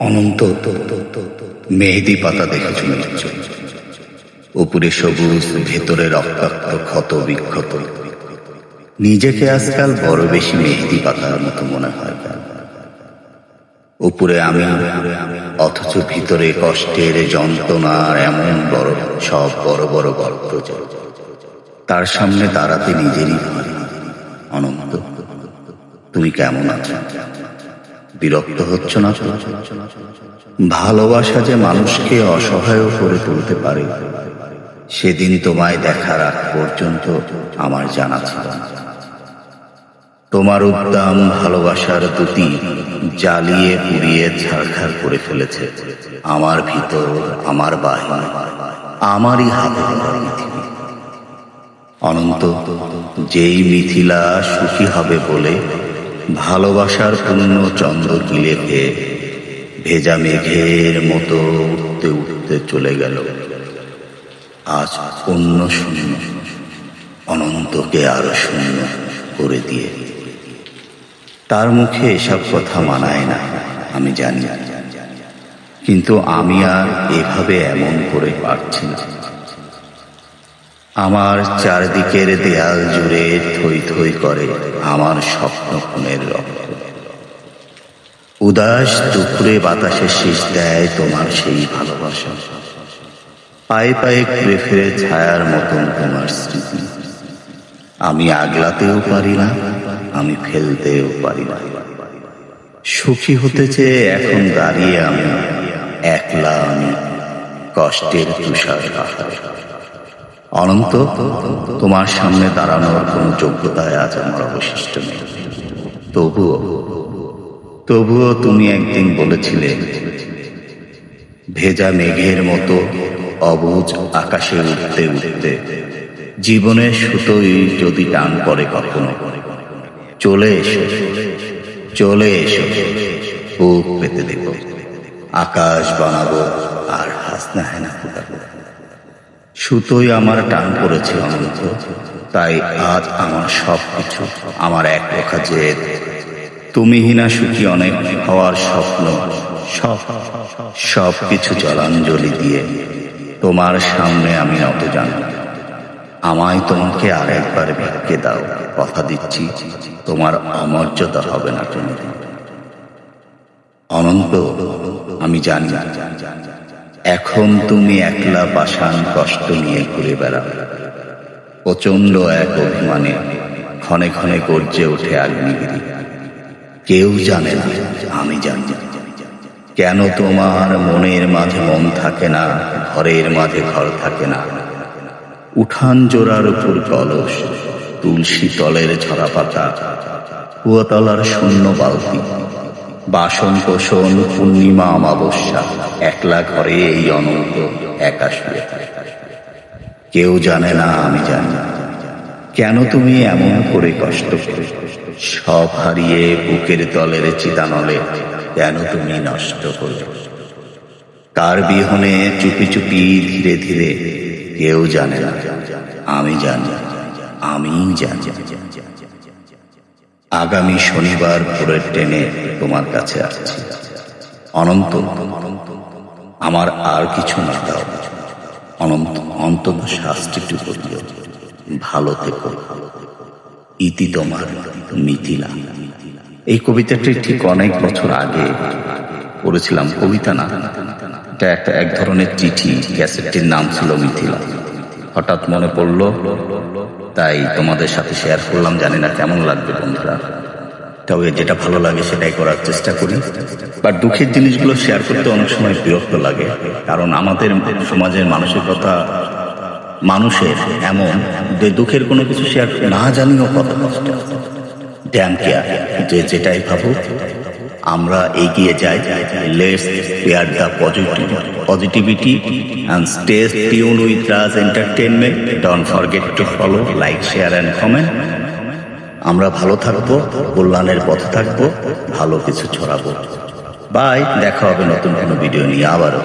অনন্ত মেহেদি পাতা দেখেছ উপরে সবুজ, ভেতরে রক্তাক্ত, ক্ষত বিক্ষত। নিজেকে আজকাল বড় বেশি মেহেদি পাতার মতো মনে হয়। উপরে আমি, অথচ ভিতরে কষ্টের যন্ত্রণার এমন বড়, সব বড় বড় গল্প। তার সামনে দাঁড়াতে নিজেরই অনন্ত, তুমি কেমন আছো? বিরক্ত হচ্ছ না ভালোবাসা যে মানুষকে অসহায় করে তুলতে পারে, সেদিন তোমায় দেখার আগ পর্যন্ত আমার জানা ছিল তোমার উদ্দাম ভালোবাসার দুটি জ্বালিয়ে পুড়িয়ে ছাড়খাড় করে ফেলেছে। আমার ভিতর, আমার বাহিনী, আমারই হাতে। অনন্ত, যেই মিথিলা সুখী হবে বলে ভালোবাসার পূর্ণ চন্দ্র গিলে খেয়ে ভেজা মেঘের মতো উঠতে উঠতে চলে গেল। আজ অন্য শূন্য, অনন্তকে আরও শূন্য করে দিয়ে। তার মুখে এসব কথা মানায় না, আমি জানি। কিন্তু আমি আর এভাবে এমন করে পারছি না। আমার চারদিকের দেয়াল জুড়ে থই থই করে আমার স্বপ্ন খুনের রক্ত। উদাস দুপুরে বাতাসে শীষ দেয় তোমার সেই ভালোবাসা। পায়ে পায়ে ঘুরে ফিরে ছায়ার মতন তোমার স্মৃতি। আমি আগলাতেও পারি না, আমি ফেলতেও পারি না। সুখী হতে চেয়ে এখন দাঁড়িয়ে আমি একলা আমি কষ্টের তুষার অনন্ত, তোমার সামনে দাঁড়ানোর কোনো যোগ্যতায় আজ আমার অবশিষ্ট নেই। তবুও তবুও তুমি একদিন বলেছিলে, ভেজা মেঘের মতো অবুজ আকাশে উঠতে উঠতে জীবনের সুতোই যদি টান পড়ে কখনো, চলে এসো চলে এসো, বুক পেতে দেব। আকাশ বানাবো আর হাসনা হেনা সুতোই আমার টান পড়েছে অনন্ত তাই আজ আমার সব কিছু আমার এক রেখা জেদ। তুমিহীনা সুখী অনেক হওয়ার স্বপ্ন, সব সব কিছু জলাঞ্জলি দিয়ে তোমার সামনে আমি নত জানি আমায় তোমাকে আর একবার ভেটকে দাও, কথা দিচ্ছি, তোমার অমর্যাদা হবে না তুমি অনন্ত, আমি জানি এখন তুমি একলা পাষাণ কষ্ট নিয়ে ঘুরে বেড়াও। প্রচণ্ড এক অভিমানে ক্ষণে ক্ষণে গর্জে ওঠে আগ্নিগিরি কেউ জানে না, আমি জানি। কেন তোমার মনের মাঝে মন থাকে না, ঘরের মাঝে ঘর থাকে না? উঠান জোড়ার উপর কলস তুলসী তলের ঝরা পাতা কুয়াতলার শূন্য বালতি। বাসন কোষণ পূর্ণিমা অমাবস্যা। একলা ঘরে এই অনন্ত একা শুয়ে কেউ জানে না, আমি জানি। কেন তুমি এমন করে কষ্ট সব হারিয়ে বুকের তলের চিতানলে কেন তুমি নষ্ট করলে কার বিহনে চুপি চুপি ধীরে ধীরে কেউ জানে না। আমি জানি আমি জানি। আগামী শনিবার ভোরের ট্রেনে তোমার কাছে আসছি। অনন্ত, আমার আর কিছু না দাও। অনন্ত অন্তত শাস্তিটুকু দিও ভালো থেকো। ইতি তোমার মিথিলা। এই কবিতাটি ঠিক অনেক বছর আগে পড়েছিলাম। কবিতা না, এটা একটা এক ধরনের চিঠি, ক্যাসেটটির নাম ছিল মিথিলা। হঠাৎ মনে পড়ল, তাই তোমাদের সাথে শেয়ার করলাম, জানি না কেমন লাগবে বন্ধুরা। তবে যেটা ভালো লাগে সেটাই করার চেষ্টা করি। বা দুঃখের জিনিসগুলো শেয়ার করতে অনেক সময় বিরক্ত লাগে, কারণ আমাদের সমাজের মানসিকতা, মানুষের এমন যে দুঃখের কোনো কিছু শেয়ার না জানিও কত কষ্ট। ড্যাম কেয়ার যে যেটাই ভাবো আমরা এগিয়ে যাই। Let's pair the positive positivity and stay tune with Raj entertainment don't forget to follow like share and comment আমরা ভালো থাকব, কল্যাণের পথে থাকব, ভালো কিছু ছড়াবো। বাই দেখা হবে নতুন কোনো ভিডিও নিয়ে আবারও।